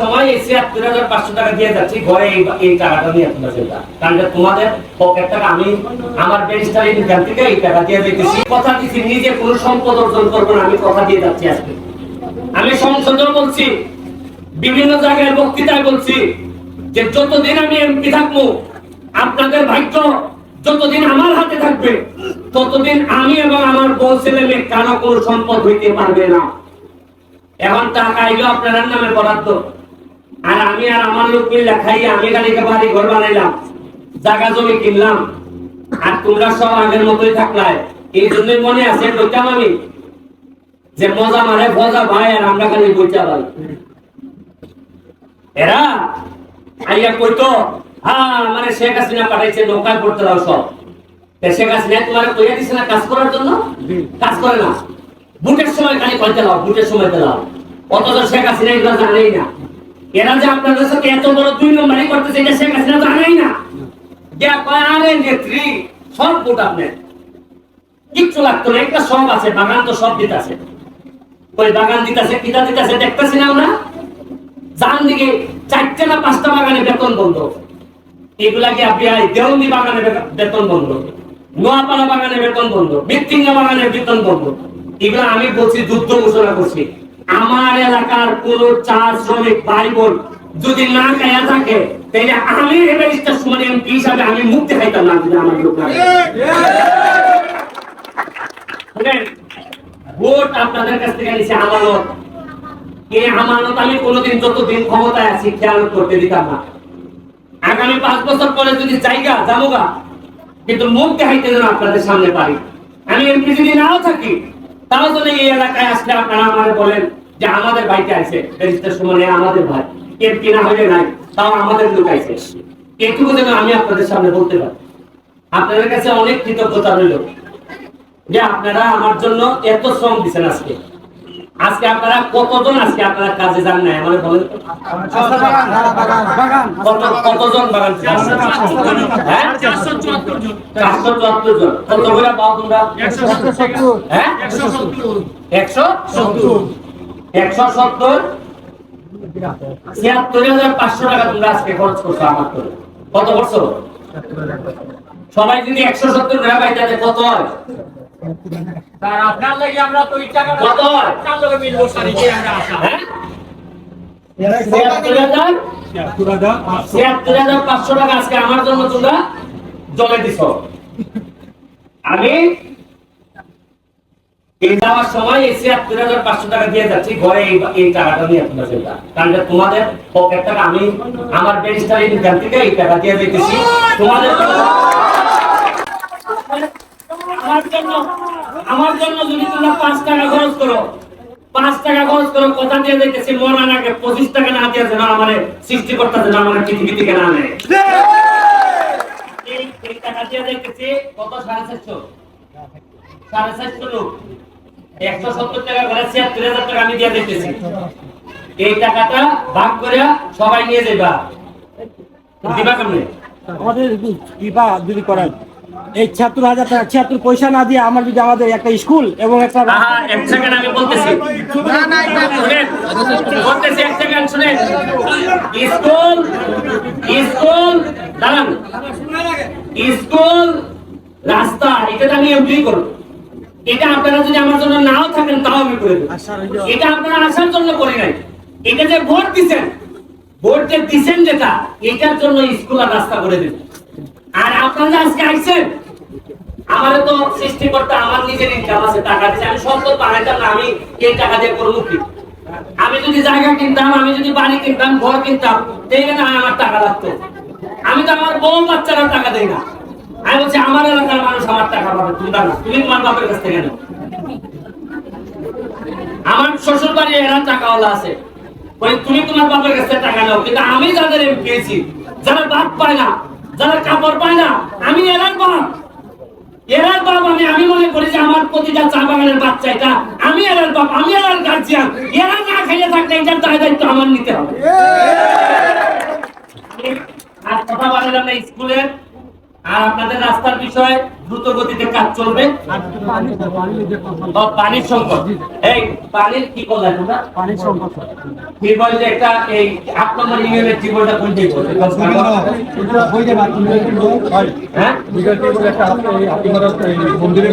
সময় এই ছিয়াত্তর হাজার পাঁচশো টাকা দিয়ে যাচ্ছি, ঘরে এই টাকাটা নিয়ে চিন্তা কারণ তোমাদের পকেট টাকা আমি আমার ইনকাম থেকে এই টাকা দিয়ে কথা দিচ্ছি নিজে কোনো সম্পদ অর্জন করব না, আমি কথা দিয়ে যাচ্ছি আজকে। আমি বলছি, বিভিন্ন জায়গায় বক্তৃতায় বলছি যে যতদিন আমি এমপি থাকব, আপনাদের ভাগ্য যতদিন আমার হাতে থাকবে, ততদিন আমি এবং আমার বউ ছেলে মেয়ে কারও কোনো সম্পদ হইতে পারবে না। এখন টাকা আইলো আপনার নামে বরাদ্দ। আর আমি আর আমার লোক মিলে খাই আমি গাড়িকে বাড়ি ঘর বানাইলাম জায়গা জমি কিনলাম। আর তোমরা সব আগের মতোই থাকলাই। এই জন্যই মনে আছে বলতাম আমি যে মজা মানে মজা ভাই আর আমরা খালি বইটা ভাই এরা আইয়া কইতো হ্যাঁ মানে শেখ হাসিনা পাঠাইছে নৌকায় পড়তে দাও সব। শেখ হাসিনা তোমার কইয়া দিছে না কাজ করার জন্য? কাজ করে না। বুটের সময় খালি কইতে দাও বুটের সময় দাও। অথচ শেখ হাসিনা এগুলো জানেই না। এরা যে আপনাদের সাথে এত বড় দুই নম্বরই করতেছে, এটা শেখ হাসিনা জানেই না। যা কয় নেত্রী, সব বুট আপনার। কিচ্ছু লাগতো না, একটা সব আছে, বাগান তো সব দিতে আছে ওই বাগান দিতেছে, কিতা দিতেছে, দেখতেছি না আমরা? যান দিকে চারটে না পাঁচটা বাগানে বেতন বন্ধ। এগুলা কি আপনি আই দেওয়ানি বাগানে বেতন বন্ধ? নোয়াপাড়া বাগানে বেতন বন্ধ? মৃত্যুঞ্জা বাগানে বেতন বন্ধ? এগুলা আমি বলছি, যুদ্ধ ঘোষণা করছি। আমার এলাকার কোন চা শ্রমিক ভাই বোন যদি না খায়া থাকে, তাহলে আমি এবার সময় এমপি হিসাবে আমি মুক্তি খাইতাম না যদি আমার লোক ভোট আপনাদের কাছ থেকে আমানত। আমানত আমি কোনোদিন যতদিন ক্ষমতায় আছি খেয়াল করতে দিতাম না। আগামী পাঁচ বছর পরে যদি জায়গা জামুগা, কিন্তু মুখ দেখাইতে যেন আপনাদের সামনে পারি। আমি এমপি যদি নাও থাকি তাও যদি এই এলাকায় আসলে আপনারা আমার বলেন যে আমাদের বাড়িতে আছে রেজিস্টার সময় আমাদের ভাই। কে কিনা হইলে নাই, তাও আমাদের লোক আছে এটুকু যেন আমি আপনাদের সামনে বলতে পারি। আপনাদের কাছে অনেক কৃতজ্ঞতা রইল যে আপনারা আমার জন্য এত শ্রম দিচ্ছেন আজকে। আজকে আপনারা কতজন আজকে আপনারা কাজে যান না মানে বলেন। কত কতজন বাগান? হ্যাঁ? চারশো চুয়াত্তর জন। কত করে পাও তোমরা? হ্যাঁ? একশো একশো সত্তর। ছিয়াত্তর হাজার পাঁচশো টাকা তোমরা আজকে খরচ করছ আমার করে। কত করছ? সবাই যদি একশো সত্তর তাহলে কত হয়? আপনার লাগি আমরা তো এই কত? আপনার লগে মিলবো স্যার যে আমরা আশা হ্যাঁ? পাঁচশো। টাকা আজকে আমার জন্য তোমরা জমা দিছ। আমি যাওয়ার সময় এই ছিয়াত্তর হাজার পাঁচশো টাকা দিয়ে যাচ্ছি ঘরে এই টাকাটা নিয়ে তোমরা চিন্তা। কারণ তোমাদের পকেট টাকা আমি আমার ব্যারিস্টার ইনকাম থেকে এই টাকা দিয়ে দিতেছি। তোমাদের আমার জন্য আমার জন্য যদি তোমরা পাঁচ টাকা খরচ করো, পাঁচ টাকা খরচ করো, কথা দিয়ে দিতেছি মরার আগে পঁচিশ টাকা না দিয়ে যেন আমার সৃষ্টি করতে যেন আমার পৃথিবী থেকে না নেয় এই দেখতেছি একশো সত্তর টাকা করে আমি দেখতেছি। টাকাটা ভাগ করে সবাই নিয়ে যাবা দিবা কেমনে? আমাদের কৃপা যদি করেন। এই ছিয়াত্তর হাজার টাকা ছিয়াত্তর পয়সা না দিয়ে আমার যদি আমাদের একটা স্কুল এবং একটা আহা, এক সেকেন্ড আমি বলতেছি। বলতেছি এক সেকেন্ড শুনেন। স্কুল স্কুল দাঁড়ান। স্কুল রাস্তা এটা আমি এমনি করব। এটা আপনারা যদি আমার জন্য নাও থাকেন তাও আমি করে দেবো। এটা আপনারা আসার জন্য করি নাই। এটা যে ভোট দিচ্ছেন ভোট যে দিচ্ছেন যেটা এটার জন্য স্কুল আর রাস্তা করে দেবেন আর আপনারা আজকে আসছেন আমারও তো সৃষ্টি করতে আমার নিজের ইনকাম আছে, টাকা দিচ্ছে আমি সম্পদ বানাইতাম না আমি এই টাকা দিয়ে করব কি আমি যদি জায়গা কিনতাম, আমি যদি বাড়ি কিনতাম, ঘর কিনতাম তাইলে না আমার টাকা লাগতো। আমি তো আমার বউ বাচ্চারা টাকা দেই না। আমি বলছি, আমার এলাকার মানুষ আমার টাকা পাবে, তুমি না। তুমি তোমার বাপের কাছ থেকে আমার শ্বশুর বাড়ি এরা টাকাওয়ালা আছে। তুমি তোমার বাপের কাছে টাকা নাও। কিন্তু আমি যাদের পেয়েছি, যারা বাপ পায় না যারা কাপড় পায় না আমি এরার বাপ। এরার বাপ আমি আমি মনে করি যে আমার প্রতিটা চা বাগানের বাচ্চা এটা। আমি এরার বাপ আমি এরার গার্জিয়ান এরা না খাইয়ে থাকলে এটার দায় দায়িত্ব আমার নিতে হবে। আর কথা বললাম না স্কুলের আর আপনাদের রাস্তার বিষয়ে দ্রুত গতিতে কাজ চলবে। পানির সংকট। এই পানির কি করলেন তোমরা পানির সংকট। টিউবওয়েল যে একটা এই আট নম্বর ইউনিয়নের জীবনটা বলছে হয়ে? হ্যাঁ? একটা মন্দিরে